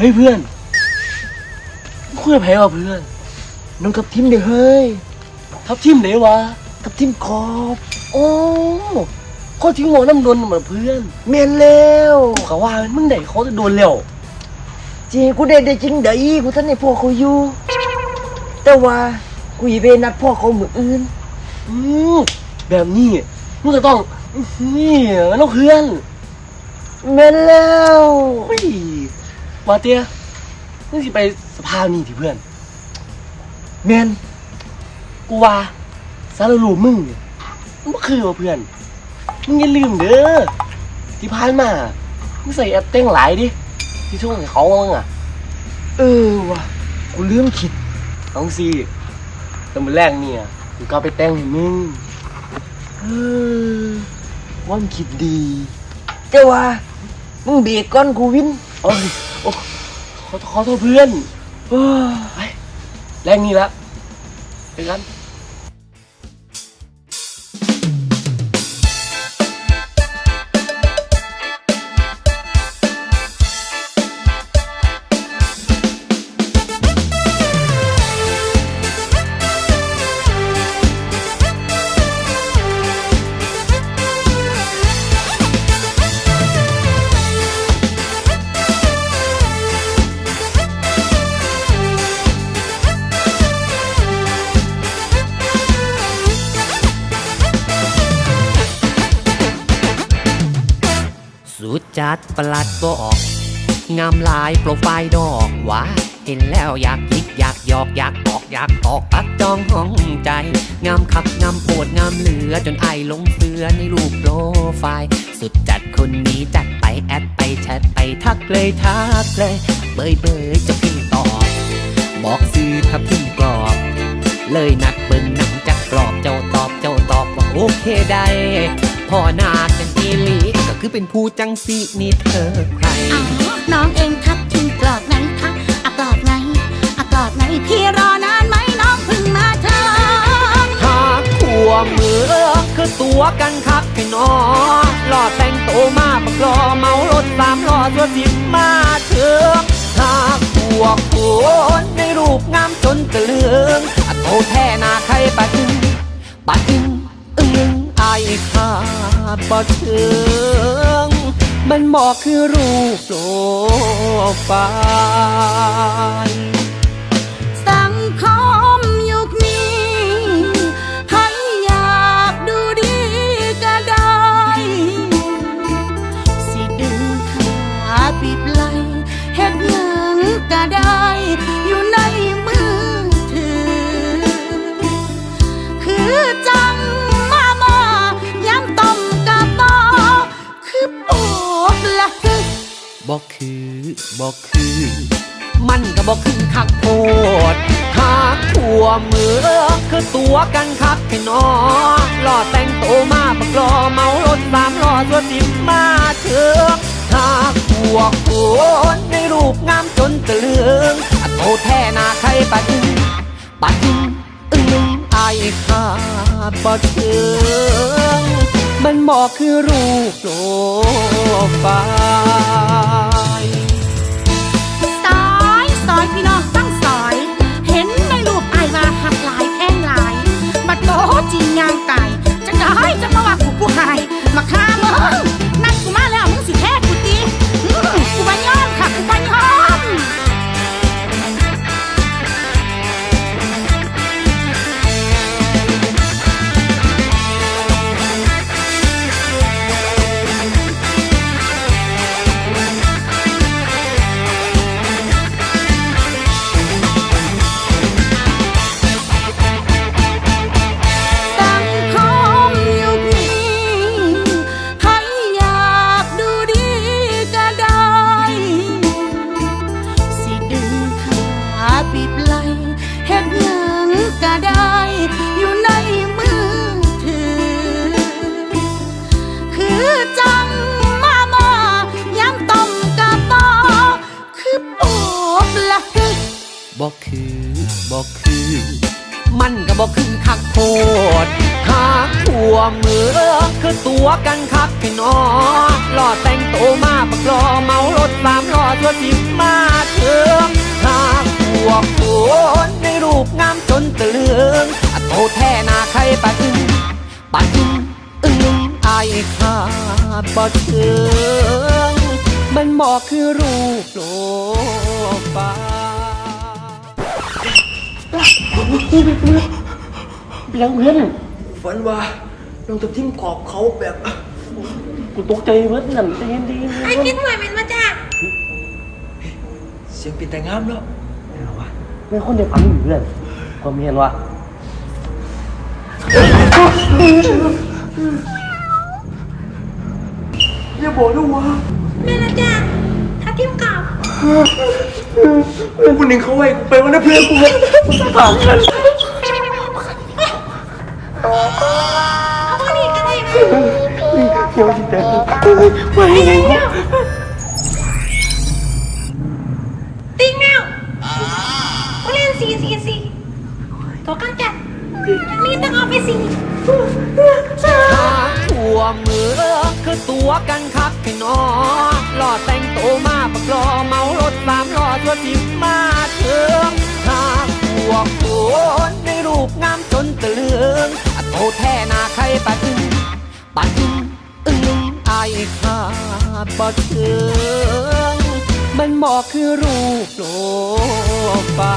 เฮ้ยเพื่อนมึงคุยกับไผวะเพื่อน น้องกับทิมเด้อเฮ้ย ทับทิมไหนวะกับทิมขอบ โอ้เขาทิ้งหมอน้ำดนเหมือนเพื่อนแม่นแล้วกูกะว่ามึงได้เขาจะโดนแล้วจริงกูได้ได้จริงเด้อกูท่านในพ่อเขาอยู่ แต่ว่ากูอย่าไปนัดพ่อเขาเหมือนอื่น อืมแบบนี้มึงก็ต้องนี่น้องเพื่อนแม่นแล้ว เฮ้ยมาเตี้ยมึงสิไปสภานี่ที่เพื่อนแมนกูว่าสารรูปมึงเนี่ยมันบ่คือว่าเพื่อน มึงอย่าลืมเด้อที่ผ่านมามึงใส่แอปแต่งหลายดิที่ช่วงให้เขามึงอะ เออว่ะกูลืมคิดน้องซีแต่มื้อแรกเนี่ยกูก็เอาไปแต่งให้มึงเออว่ามันคิดดี แต่ว่ามึงเบรกก่อนกูวิน โอ้ยโอ้ขอขอโทษเพื่อนเออไปแรงนี้ละไปกัน จัดประหลัดบอกงามลายโปรไฟล์ดอกว่าเห็นแล้วอยากยิกอยากหยอกอยากออกอยากออกปักจองห้องใจ งามคักงามโปวดงามเหลือจนไอลงเสือในรูปโปรไฟล์ สุดจัดคนนี้จัดไปแอดไปแชทไปทักเลยทักเลยเบยเบยจะพิมพ์ตอบบอกซื้อถ้าพิมพ์กรอบ เลยนัดเบิ่งหนังจักกรอบเจ้าตอบเจ้าตอบว่าโอเคได้พ่อนากันอีหลี คือเป็นผู้จังสีนี่เธอใครอ๋อน้องเองทักทิ้งกรอบไหนคะอะกรอบไหนอะกรอบไหนพี่รอนานไหมน้องเพิ่งมาเธอหากขัวมือคือตัวกันครับพี่น้องหล่อแต่งโตวมาบักรอเมารถสามล้อตัวสิบมาเถืองหากขัวคนในรูปงามจนตะลึงอะโตแท้หนาใครปะถึงปะถึง อ้ายขาดบ่เชิงมันบอกคือรูปโปรไฟล์ บอกคือ มันก็บอกคือคักโพดหากขัวมือคือตัวกันคักแค่นอหล่อแต่งโตมาบักรอเมารถสามล้อตัวสิบมาเถืองหากขัวคนในรูปงามจนตะลึงโตแท้หนาใครปะดึงปะดึงอึ้งไอายขาดบ่เชิงมันบอกคือรูปโปรไฟล์ บอกคือบอกคือ มันก็บอกคือคักโพดหากขัวมือคือตัวกันคักแค่นอหล่อแต่งโตมาบักรอเมารถสามล้อตัวจิบมาเถิงหากพวกโคนในรูปงามจนตะลึงโตแท้หนาใครปะอึ้งปะอึ้งอึ้งอึ้งอายขาบ่เชิงมันบอกคือรูปโลก เปียงเพื่อนฝันว่าน้องทับทิมขอบเขาแบบกูตกใจเพื่อนนั่นใจเย็นดีไอ้คิดหวยเป็นมาจ้าเสียงเป็นแต่งามเนาะไม่คนเดียวพันอยู่เพื่อนความเห็นว่าอย่าบอกนะว่าแม่นะจ้าถ้าทิมกลับกูหนึ่งเขาไว้กูไปวันนั้นเพื่อนกูมันผ่านกัน เกี่ยวจิตใจติงแมวกูเล่นสีสีสีตัวกันจัดอย่างนี้ต้องเอาไปสี่ทั่วเมือคือตัวกันครับพี่น้องหล่อแต่งโตวมาปักรอเมารถสามล้อตัวจิบมาเถิงหากพวกโนในรูปงามจนตะลึงโตแทน บ่เคืองมันบอกคือรูปโลกฟ้า